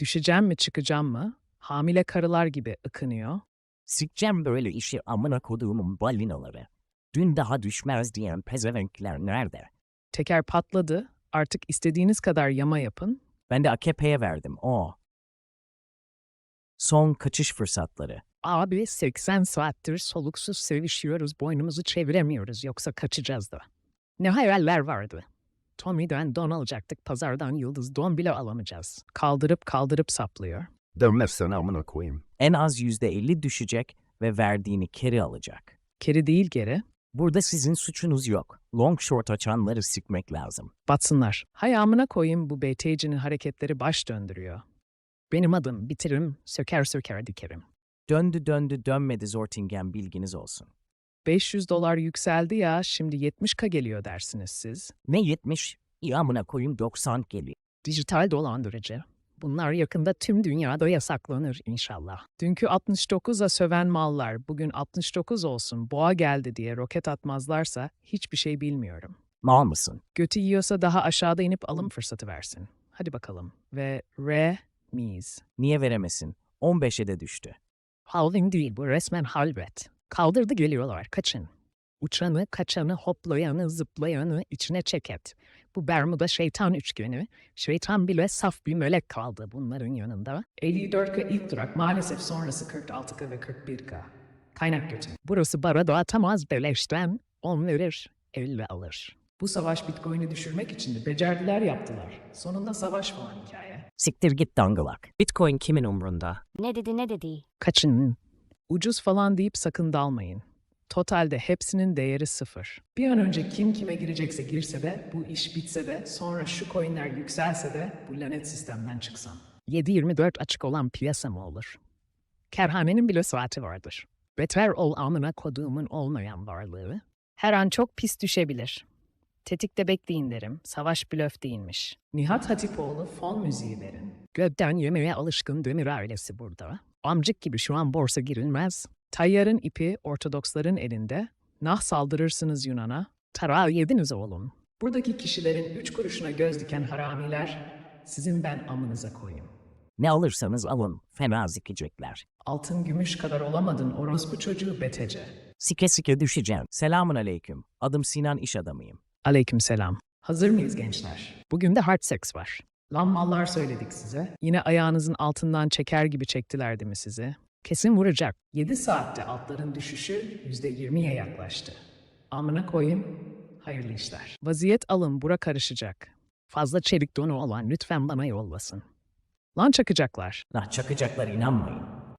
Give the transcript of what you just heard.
Düşeceğim mi çıkacağım mı? Hamile karılar gibi ıkınıyor. Sikeceğim böyle işi amına koduğumun balinaları. Dün daha düşmez diyen pezevenkler nerede? Teker patladı. Artık istediğiniz kadar yama yapın. Ben de AKP'ye verdim o. Son kaçış fırsatları. Abi 80 saattir soluksuz sevişiyoruz, boynumuzu çeviremiyoruz yoksa kaçacağız da. Ne hayaller vardı. Tommy'den don alacaktık, pazardan yıldız don bile alamayacağız. Kaldırıp kaldırıp saplıyor. Dönmezsen amına koyayım. En az %50 düşecek ve verdiğini geri alacak. Keri değil geri, Burada sizin suçunuz yok. Long short açanları sikmek lazım. batsınlar. Hay amına koyayım bu BTC'nin hareketleri baş döndürüyor. Benim adım bitirim, söker söker dikerim. Döndü döndü dönmedi Zortingen bilginiz olsun. 500 dolar yükseldi ya, şimdi 70k geliyor dersiniz siz. Ne 70? İyi amına koyayım 90 geliyor. Dijital dolandırıcı. Bunlar yakında tüm dünyada yasaklanır inşallah. Dünkü 69'a söven mallar bugün 69 olsun boğa geldi diye roket atmazlarsa hiçbir şey bilmiyorum. Mal mısın? Götü yiyorsa daha aşağıda inip alım fırsatı versin. Hadi bakalım. Ve re miz. Niye veremesin? 15'e de düştü. Howling değil bu resmen halvet. Kaldırdı geliyorlar kaçın. Uçanı, kaçanı, hoplayanı, zıplayanı içine çeket. Bu Bermuda şeytan üçgeni. Şeytan bile saf bir melek kaldı bunların yanında. 54K ilk durak maalesef sonrası 46K ve 41K. Kaynak götü. Burası bara dağıtamaz beleşten 10 verir 50 alır. Bu savaş Bitcoin'i düşürmek için de becerdiler yaptılar. Sonunda savaş falan hikaye. Siktir git dangılak. Bitcoin kimin umrunda? Ne dedi ne dedi? Kaçın. Ucuz falan deyip sakın dalmayın. Totalde hepsinin değeri sıfır. Bir an önce kim kime girecekse girse de, bu iş bitse de, sonra şu coinler yükselse de bu lanet sistemden çıksam. 7-24 açık olan piyasa mı olur? Kerhanenin bile saati vardır. Beter ol amına koduğumun olmayan varlığı. Her an çok pis düşebilir. Tetikte bekleyin derim. Savaş blöf değilmiş. Nihat Hatipoğlu fon müziği verin. Gökten yemeye alışkın demir ailesi burada. Amcık gibi şu an borsa girilmez. Tayyarın ipi Ortodoksların elinde. Nah saldırırsınız Yunan'a. Tarağı yediniz oğlum. Buradaki kişilerin üç kuruşuna göz diken haramiler, sizin ben amınıza koyayım. Ne alırsanız alın. Fena zikecekler. Altın gümüş kadar olamadın orospu çocuğu betece. Sike sike düşeceğim. Selamun aleyküm. Adım Sinan iş adamıyım. Aleykümselam. Hazır mıyız gençler? Bugün de hard sex var. Lan mallar söyledik size. Yine ayağınızın altından çeker gibi çektiler değil mi sizi? Kesin vuracak. 7 saatte altların düşüşü %20'ye yaklaştı. Amına koyayım. Hayırlı işler. Vaziyet alın bura karışacak. Fazla çelik donu olan lütfen bana yollasın. Lan çakacaklar. Nah çakacaklar inanmayın.